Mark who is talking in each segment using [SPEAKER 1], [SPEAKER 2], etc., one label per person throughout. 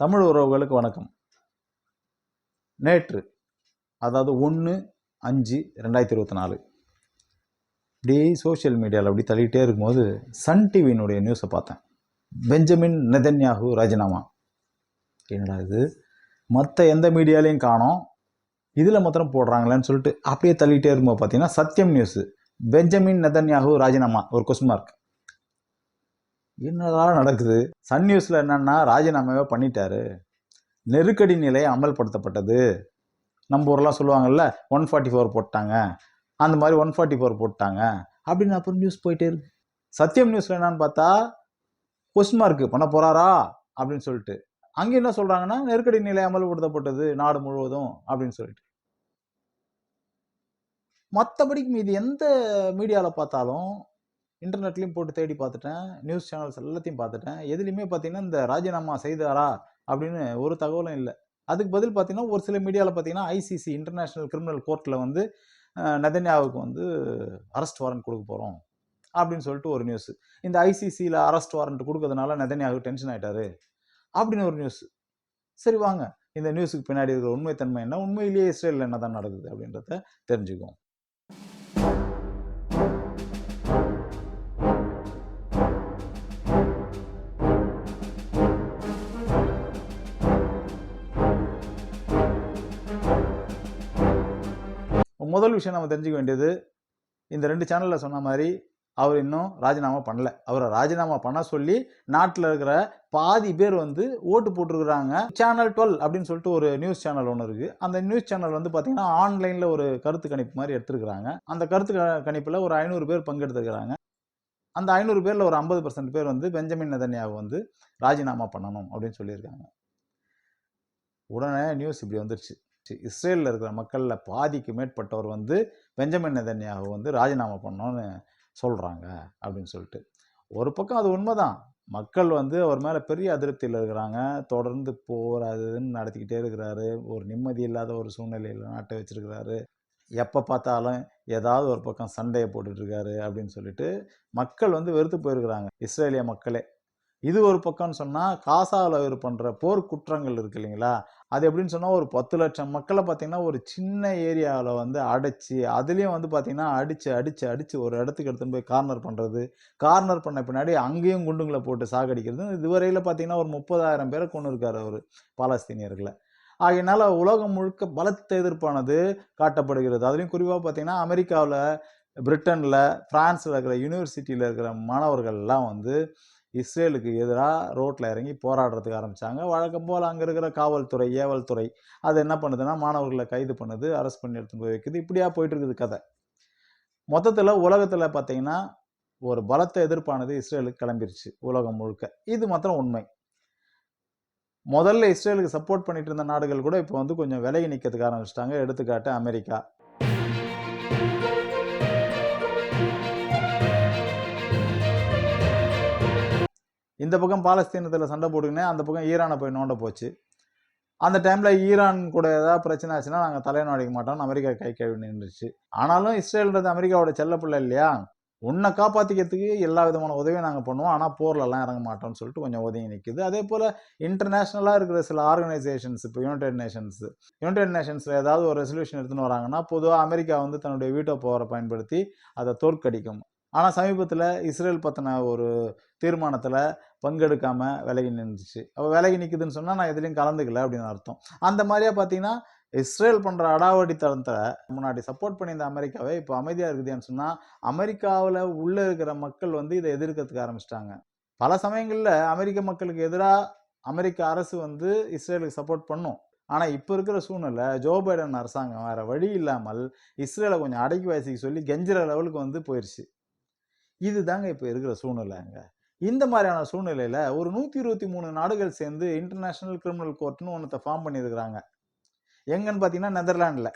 [SPEAKER 1] தமிழ் உறவுகளுக்கு வணக்கம். நேற்று அதாவது ஒன்று அஞ்சு ரெண்டாயிரத்தி இருபத்தி நாலு இப்படியே சோஷியல் மீடியாவில் அப்படி தள்ளிகிட்டே இருக்கும்போது சன் டிவியினுடைய நியூஸை பார்த்தேன். பெஞ்சமின் நெதன்யாகு ராஜினாமா. என்னடா இது? மற்ற எந்த மீடியாலையும் காணோம். இதில் மாத்திரம் போடுறாங்களேன்னு சொல்லிட்டு அப்படியே தள்ளிகிட்டே இருக்கும்போது பார்த்தீங்கன்னா சத்யம் நியூஸு பெஞ்சமின் நெதன்யாகு ராஜினாமா ஒரு கொஸ்டின் மார்க் என்னடா நடக்குது? சன் நியூஸில் என்னன்னா ராஜினாமாவே பண்ணிட்டாரு. நெருக்கடி நிலை அமல்படுத்தப்பட்டது. நம்ம ஊரெலாம் சொல்லுவாங்கல்ல ஒன் ஃபார்ட்டி ஃபோர் போட்டாங்க. அந்த மாதிரி ஒன் ஃபார்ட்டி ஃபோர் போட்டாங்க. அப்படின்னு அப்புறம் நியூஸ் போயிட்டே இருக்கு. சத்தியம் நியூஸில் என்னன்னு பார்த்தா கொஸ்டின் மார்க் பண்ண போகிறாரா அப்படின்னு சொல்லிட்டு. அங்கே என்ன சொல்கிறாங்கன்னா நெருக்கடி நிலை அமல்படுத்தப்பட்டது நாடு முழுவதும் அப்படின்னு சொல்லிட்டு. மற்றபடிக்கு மீதி எந்த மீடியாவில் பார்த்தாலும் இன்டர்நெட்லேயும் போட்டு தேடி பார்த்துட்டேன். நியூஸ் சேனல்ஸ் எல்லாத்தையும் பார்த்துட்டேன். எதுலேயுமே பார்த்தீங்கன்னா இந்த ராஜினாமா செய்தாரா? அப்படின்னு ஒரு தகவலும் இல்லை. அதுக்கு பதில் பார்த்தீங்கன்னா ஒரு சில மீடியாவில் பார்த்தீங்கன்னா ஐசிசி இன்டர்நேஷ்னல் கிரிமினல் கோர்ட்டில் வந்து நெதன்யாவுக்கு வந்து அரெஸ்ட் வாரண்ட் கொடுக்க போகிறோம் அப்படின்னு சொல்லிட்டு ஒரு நியூஸ் இந்த ஐசிசியில் அரெஸ்ட் வாரண்ட் கொடுக்கறதுனால நெதன்யாவுக்கு டென்ஷன் ஆகிட்டாரு அப்படின்னு ஒரு நியூஸ் சரி வாங்க. இந்த நியூஸுக்கு பின்னாடி இருக்கிற உண்மைத்தன்மை என்ன? உண்மையிலேயே இஸ்ரேலில் என்ன தான் நடக்குது அப்படின்றத தெரிஞ்சுக்குவோம். முதல் விஷயம் நம்ம தெரிஞ்சுக்க வேண்டியது இந்த ரெண்டு சேனலில் சொன்ன மாதிரி அவர் இன்னும் ராஜினாமா பண்ணல. அவரை ராஜினாமா பண்ண சொல்லி நாட்டில் இருக்கிற பாதி பேர் வந்து ஓட்டு போட்டிருக்கிறாங்க. சேனல் டுவெல் அப்படின்னு சொல்லிட்டு ஒரு நியூஸ் சேனல் ஒன்று இருக்குது அந்த நியூஸ் சேனல் வந்து பார்த்திங்கன்னா ஆன்லைனில் ஒரு கருத்து கணிப்பு மாதிரி எடுத்துருக்கிறாங்க. அந்த கருத்து கணிப்பில் ஒரு ஐநூறு பேர் பங்கெடுத்துருக்கிறாங்க. அந்த ஐநூறு பேரில் ஒரு ஐம்பது பர்சன்ட் பேர் வந்து பெஞ்சமின் நதன்யாவை வந்து ராஜினாமா பண்ணணும் அப்படின்னு சொல்லியிருக்காங்க. உடனே நியூஸ் இப்படி வந்துருச்சு. இஸ்ரேலில் இருக்கிற மக்களில் பாதிக்கு மேற்பட்டவர் வந்து பெஞ்சமின் நெதன்யாகு வந்து ராஜினாமா பண்ணோன்னு சொல்கிறாங்க அப்படின்னு சொல்லிட்டு. ஒரு பக்கம் அது உண்மைதான். மக்கள் வந்து அவர் மேலே பெரிய அதிருப்தியில் இருக்கிறாங்க. தொடர்ந்து போர் இதுன்னு நடத்திக்கிட்டே இருக்கிறாரு. ஒரு நிம்மதி இல்லாத ஒரு சூழ்நிலையில் நாட்டை வச்சிருக்கிறாரு. எப்போ பார்த்தாலும் ஏதாவது ஒரு பக்கம் சண்டையை போட்டுட்ருக்காரு அப்படின்னு சொல்லிட்டு மக்கள் வந்து வெறுத்து போயிருக்கிறாங்க. இஸ்ரேலிய மக்களே. இது ஒரு பக்கம்னு சொன்னால் காசாவில் இவர் பண்ணுற போர் குற்றங்கள் இருக்கு இல்லைங்களா? அது எப்படின்னு சொன்னால் ஒரு பத்து லட்சம் மக்களை பார்த்தீங்கன்னா ஒரு சின்ன ஏரியாவில் வந்து அடைச்சி அதுலேயும் வந்து பார்த்திங்கன்னா அடித்து அடித்து அடித்து ஒரு இடத்துக்கு எடுத்துன்னு போய் கார்னர் பண்ணுறது கார்னர் பண்ண பின்னாடி அங்கேயும் குண்டுங்களை போட்டு சாகடிக்கிறது. இதுவரையில் பார்த்தீங்கன்னா ஒரு முப்பதாயிரம் பேரை கொண்டு இருக்கார் அவர் பாலஸ்தீனியர்களை. ஆகையினால உலகம் முழுக்க பலத்த எதிர்ப்பானது காட்டப்படுகிறது. அதுலேயும் குறிப்பாக பார்த்தீங்கன்னா அமெரிக்காவில் பிரிட்டனில் ஃப்ரான்ஸில் இருக்கிற யூனிவர்சிட்டியில் இருக்கிற மாணவர்கள்லாம் வந்து இஸ்ரேலுக்கு எதிராக ரோட்டில் இறங்கி போராடுறதுக்கு ஆரம்பித்தாங்க வழக்கம் போல் அங்கே இருக்கிற காவல்துறை ஏவல்துறை அது என்ன பண்ணுதுன்னா மாணவர்களை கைது பண்ணுது அரெஸ்ட் பண்ணி எடுத்துன்னு போய் வைக்குது. இப்படியா போயிட்டு இருக்குது கதை. மொத்தத்தில் உலகத்தில் பார்த்தீங்கன்னா ஒரு பலத்த எதிர்ப்பானது இஸ்ரேலுக்கு கிளம்பிருச்சு உலகம் முழுக்க. இது மாத்திரம் உண்மை. முதல்ல இஸ்ரேலுக்கு சப்போர்ட் பண்ணிட்டு இருந்த நாடுகள் கூட இப்போ வந்து கொஞ்சம் விலகி நிற்கிறதுக்கு ஆரம்பிச்சிட்டாங்க. எடுத்துக்காட்டு அமெரிக்கா. இந்த பக்கம் பாலஸ்தீனத்தில் சண்டை போட்டுக்கினே அந்த பக்கம் ஈரானை போய் நோண்ட போச்சு. அந்த டைமில் ஈரான் கூட ஏதாவது பிரச்சனை ஆச்சுன்னா நாங்கள் தலையை அடிக்க மாட்டோம் அமெரிக்கா கை கழுவி நின்றுச்சு. ஆனாலும் இஸ்ரேல்ன்றது அமெரிக்காவோட செல்லப்பிள்ளை இல்லையா? உன்னை காப்பாற்றிக்கிறதுக்கு எல்லா விதமான உதவியும் நாங்கள் பண்ணுவோம். ஆனால் போர்லலாம் இறங்க மாட்டோம்னு சொல்லிட்டு கொஞ்சம் ஒதுங்கி நிற்குது அதே போல் இன்டர்நேஷ்னலாக இருக்கிற சில ஆர்கனைசேஷன்ஸ் இப்போ யுனைடெட் நேஷன்ஸ் யுனைடெட் நேஷன்ஸில் ஏதாவது ஒரு ரெசல்யூஷன் எடுத்துன்னு வராங்கன்னா பொதுவாக அமெரிக்கா வந்து தன்னுடைய வீட்டோ பவரை பயன்படுத்தி அதை தோற்கடிக்கும். ஆனால் சமீபத்தில் இஸ்ரேல் பற்றின ஒரு தீர்மானத்தில் பங்கெடுக்காமல் விலகி நின்றுச்சு. அப்போ விலகி நிற்குதுன்னு சொன்னால் நான் எதுலேயும் கலந்துக்கல அப்படின்னு அர்த்தம். அந்த மாதிரியாக பார்த்தீங்கன்னா இஸ்ரேல் பண்ணுற அடாவடித்தனத்தை முன்னாடி சப்போர்ட் பண்ணியிருந்த அமெரிக்காவே இப்போ அமைதியாக இருக்குதுன்னு சொன்னால் அமெரிக்காவில் உள்ளே இருக்கிற மக்கள் வந்து இதை எதிர்க்கிறதுக்கு ஆரம்பிச்சிட்டாங்க. பல சமயங்களில் அமெரிக்க மக்களுக்கு எதிராக அமெரிக்க அரசு வந்து இஸ்ரேலுக்கு சப்போர்ட் பண்ணும். ஆனால் இப்போ இருக்கிற சூழ்நிலை ஜோ பைடன் அரசாங்கம் வேறு வழி இல்லாமல் இஸ்ரேலை கொஞ்சம் அடக்கி வயசுக்கு சொல்லி கெஞ்சுற லெவலுக்கு வந்து போயிடுச்சு இதுதாங்க இப்போ இருக்கிற சூழ்நிலைங்க. இந்த மாதிரியான சூழ்நிலையில் ஒரு நூற்றி இருபத்தி மூணு நாடுகள் சேர்ந்து இன்டர்நேஷனல் கிரிமினல் கோர்ட்னு ஒன்றத்தை ஃபார்ம் பண்ணியிருக்கிறாங்க. எங்கன்னு பார்த்தீங்கன்னா நெதர்லாண்டில்.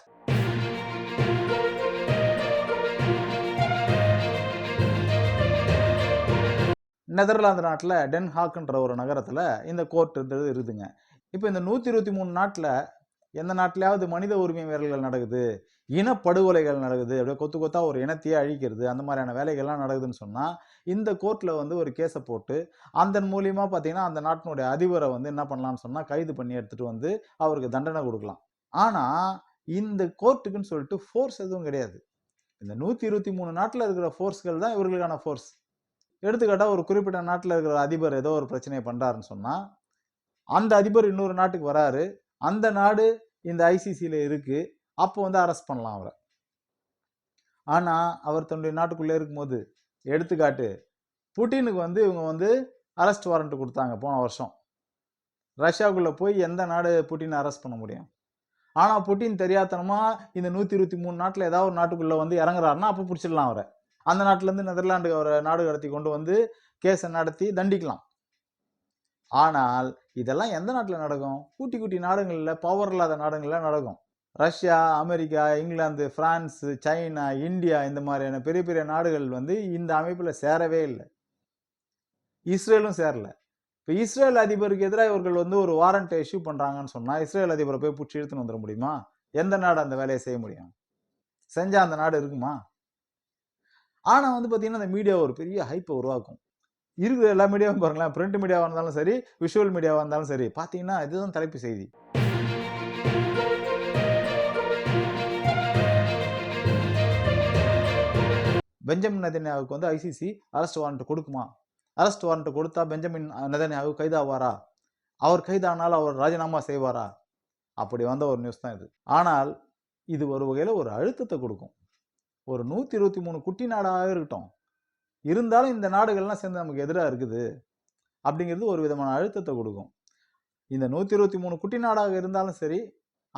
[SPEAKER 1] நெதர்லாந்து நாட்டில் டென்ஹாக்ன்ற ஒரு நகரத்தில் இந்த கோர்ட்டுன்றது இருக்குதுங்க இப்போ இந்த நூற்றி இருபத்தி மூணு நாட்டில் எந்த நாட்டிலையாவது மனித உரிமை மீறல்கள் நடக்குது? இனப்படுகொலைகள் நடக்குது. அப்படியே கொத்து கொத்தா ஒரு இனத்தையே அழிக்கிறது அந்த மாதிரியான வேலைகள்லாம் நடக்குதுன்னு சொன்னால் இந்த கோர்ட்டில் வந்து ஒரு கேஸை போட்டு அதன் மூலியமாக பார்த்தீங்கன்னா அந்த நாட்டினுடைய அதிபரை வந்து என்ன பண்ணலாம்னு சொன்னால் கைது பண்ணி எடுத்துகிட்டு வந்து அவருக்கு தண்டனை கொடுக்கலாம். ஆனால் இந்த கோர்ட்டுக்குன்னு சொல்லிட்டு ஃபோர்ஸ் எதுவும் கிடையாது. இந்த நூற்றி இருபத்தி மூணு நாட்டில் இருக்கிற ஃபோர்ஸ்கள் தான் இவர்களுக்கான ஃபோர்ஸ் எடுத்துக்காட்டால் ஒரு குறிப்பிட்ட நாட்டில் இருக்கிற அதிபர் ஏதோ ஒரு பிரச்சனையை பண்ணுறாருன்னு சொன்னால் அந்த அதிபர் இன்னொரு நாட்டுக்கு வராரு. அந்த நாடு இந்த ஐசிசியில் இருக்குது அப்போ வந்து அரெஸ்ட் பண்ணலாம் அவரை. ஆனால் அவர் தன்னுடைய நாட்டுக்குள்ளே இருக்கும்போது எடுத்துக்காட்டு புட்டினுக்கு வந்து இவங்க வந்து அரெஸ்ட் வாரண்ட் கொடுத்தாங்க போன வருஷம். ரஷ்யாவுக்குள்ளே போய் எந்த நாடு புட்டினை அரெஸ்ட் பண்ண முடியும்? ஆனால் புட்டின் தெரியாதனமாக இந்த நூற்றி இருபத்தி மூணு நாட்டில் ஏதாவது ஒரு நாட்டுக்குள்ளே வந்து இறங்குறாருன்னா அப்போ பிடிச்சிடலாம் அவரை. அந்த நாட்டிலேருந்து நெதர்லாண்டுக்கு அவரை நாடு கடத்தி கொண்டு வந்து கேஸை நடத்தி தண்டிக்கலாம். ஆனால் இதெல்லாம் எந்த நாட்டில் நடக்கும்? குட்டி குட்டி நாடுகளில் பவர் இல்லாத நாடுகளில் நடக்கும். Russia America England France China India இந்த மாதிரியான பெரிய பெரிய நாடுகள் வந்து இந்த அமைப்பில் சேரவே இல்லை. இஸ்ரேலும் சேரல. இப்போ இஸ்ரேல் அதிபருக்கு எதிராக இவர்கள் வந்து ஒரு வாரண்ட்டை இஷ்யூ பண்ணுறாங்கன்னு சொன்னால் இஸ்ரேல் அதிபரை போய் பிடிச்சி இழுத்துன்னு வந்துட முடியுமா? எந்த நாடு அந்த வேலையை செய்ய முடியும்? செஞ்சால் அந்த நாடு இருக்குமா? ஆனால் வந்து பார்த்தீங்கன்னா அந்த மீடியா ஒரு பெரிய ஹைப்பை உருவாக்கும். இருக்கிற எல்லா மீடியாவும் பாருங்களேன். பிரிண்ட் மீடியாவாக இருந்தாலும் சரி விஷுவல் மீடியாவாக இருந்தாலும் சரி. பார்த்தீங்கன்னா இதுதான் தலைப்பு செய்தி. பெஞ்சமின் நெதன்யாவுக்கு வந்து ஐசிசி அரெஸ்ட் வாரண்ட் கொடுக்குமா? அரெஸ்ட் வாரண்ட் கொடுத்தா பெஞ்சமின் நெதன்யாவு கைதாவாரா? அவர் கைதானால் அவர் ராஜினாமா செய்வாரா? அப்படி வந்த ஒரு நியூஸ் தான் இது. ஆனால் இது ஒரு வகையில் ஒரு அழுத்தத்தை கொடுக்கும். ஒரு நூற்றி இருபத்தி மூணு குட்டி நாடாக இருக்கட்டும். இருந்தாலும் இந்த நாடுகள்லாம் சேர்ந்து நமக்கு எதிராக இருக்குது. அப்படிங்கிறது ஒரு விதமான அழுத்தத்தை கொடுக்கும். இந்த நூற்றி இருபத்தி மூணு குட்டி நாடாக இருந்தாலும் சரி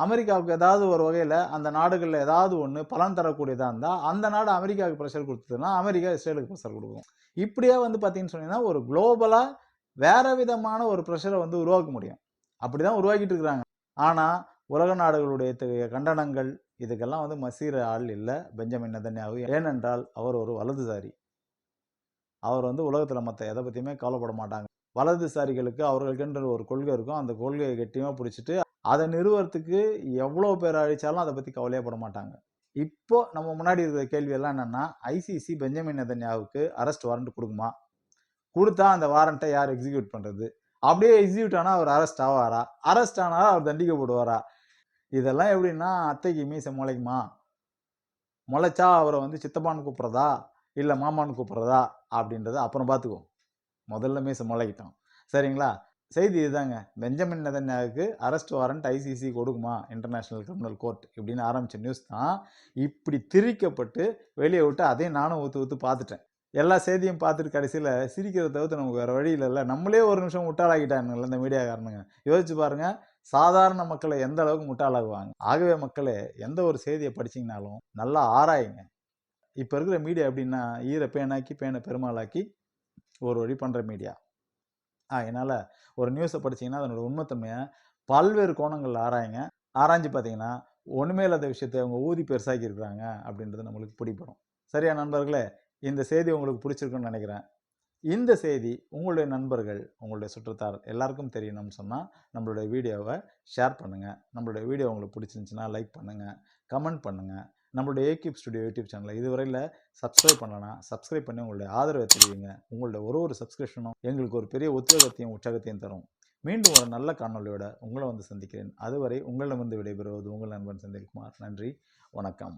[SPEAKER 1] அமெரிக்காவுக்கு ஏதாவது ஒரு வகையில் அந்த நாடுகளில் ஏதாவது ஒன்று பலன் தரக்கூடியதாக இருந்தால் அந்த நாடு அமெரிக்காவுக்கு ப்ரெஷர் கொடுத்ததுன்னா அமெரிக்கா இஸ்ரேலுக்கு ப்ரெஷர் கொடுக்கும். இப்படியே வந்து பார்த்தீங்கன்னு சொன்னீங்கன்னா ஒரு குளோபலாக வேறு விதமான ஒரு ப்ரெஷரை வந்து உருவாக்க முடியும். அப்படி தான் உருவாக்கிட்டு இருக்கிறாங்க. ஆனால் உலக நாடுகளுடைய இத்தகைய கண்டனங்கள் இதுக்கெல்லாம் வந்து மசீர ஆள் இல்லை பெஞ்சமின் நதன்யாவு ஏனென்றால் அவர் ஒரு வலதுசாரி. அவர் வந்து உலகத்தில் மற்ற எதை பற்றியுமே கவலைப்பட மாட்டாங்க. வலதுசாரிகளுக்கு அவர்களுக்கென்ற ஒரு கொள்கை இருக்கும். அந்த கொள்கையை கெட்டியமாக பிடிச்சிட்டு அதை நிறுவறதுக்கு எவ்வளோ பேர் அழிச்சாலும் அதை பற்றி கவலையே பட மாட்டாங்க. இப்போ நம்ம முன்னாடி இருக்கிற கேள்வியெல்லாம் என்னென்னா ஐசிசி பெஞ்சமின் நெதன்யாவுக்கு அரெஸ்ட் வாரண்ட் கொடுக்குமா? கொடுத்தா அந்த வாரண்ட்டை யார் எக்ஸிக்யூட் பண்ணுறது அப்படியே எக்ஸிக்யூட் ஆனால் அவர் அரெஸ்ட் ஆவாரா? அரெஸ்ட் ஆனால் அவர் தண்டிக்கப்படுவாரா? இதெல்லாம் எப்படின்னா அத்தைக்கு மீச முளைக்குமா? முளைச்சா அவரை வந்து சித்தப்பான்னு கூப்பிட்றதா? இல்லை மாமான்னு கூப்பிட்றதா? அப்படின்றத அப்புறம் பார்த்துக்குவோம். முதல்ல மீச முளைக்கிட்டோம். சரிங்களா? செய்தி இதுதாங்க. பெஞ்சமின் நெதன்யாவுக்கு அரெஸ்ட் வாரண்ட் ஐசிசி கொடுக்குமா? இன்டர்நேஷ்னல் கிரிமினல் கோர்ட் இப்படின்னு ஆரம்பித்த நியூஸ் தான். இப்படி திரிக்கப்பட்டு வெளியே விட்டு அதையும் நானும் ஊற்று ஊற்று பார்த்துட்டேன். எல்லா செய்தியும் பார்த்துட்டு கடைசியில் சிரிக்கிறத தவிர்த்து நமக்கு வேறு வழி இல்லைல்ல. நம்மளே ஒரு நிமிஷம் முட்டாளாகிட்டானுங்கள இந்த மீடியாக்காரனுங்க யோசிச்சு பாருங்கள் சாதாரண மக்களை எந்த அளவுக்கு முட்டாளாகுவாங்க? ஆகவே மக்களே எந்த ஒரு செய்தியை படிச்சிங்கனாலும் நல்லா ஆராயுங்க. இப்போ இருக்கிற மீடியா எப்படின்னா ஈர பேனாக்கி பேனை பெருமாளாக்கி ஒரு வழி பண்ணுற மீடியா அதனால் ஒரு நியூஸை படிச்சீங்கன்னா அதனோட உண்மைத்தன்மையை பல்வேறு கோணங்களில் ஆராயுங்க. ஆராய்ஞ்சு பார்த்தீங்கன்னா ஒன்றுமே இல்லாத விஷயத்தை அவங்க ஊதி பெருசாக்கி இருக்கிறாங்க அப்படின்றது நம்மளுக்கு பிடிப்படும் சரியா நண்பர்களே? இந்த செய்தி உங்களுக்கு பிடிச்சிருக்குன்னு நினைக்கிறேன். இந்த செய்தி உங்களுடைய நண்பர்கள் உங்களுடைய சுற்றத்தார் எல்லாருக்கும் தெரியணும்னு சொன்னால் நம்மளுடைய வீடியோவை ஷேர் பண்ணுங்கள் நம்மளுடைய வீடியோ உங்களுக்கு பிடிச்சிருந்துச்சுன்னா லைக் பண்ணுங்கள் கமெண்ட் பண்ணுங்கள் நம்மளுடைய ஏகியூப் ஸ்டுடியோ யூடியூப் சேனலை இதுவரையில் சப்ஸ்கிரைப் பண்ணலன்னா சப்ஸ்கிரைப் பண்ணி உங்களுடைய ஆதரவை தெரிவிங்க. உங்களுடைய ஒரு ஒரு சப்ஸ்கிரிப்ஷனும் எங்களுக்கு ஒரு பெரிய உத்வேகத்தையும் உற்சாகத்தையும் தரும். மீண்டும் ஒரு நல்ல காணொலியோட உங்களை வந்து சந்திக்கிறேன். அதுவரை உங்களிடமிருந்து விடைபெறுவது உங்கள் நண்பன் செந்தில்குமார். நன்றி. வணக்கம்.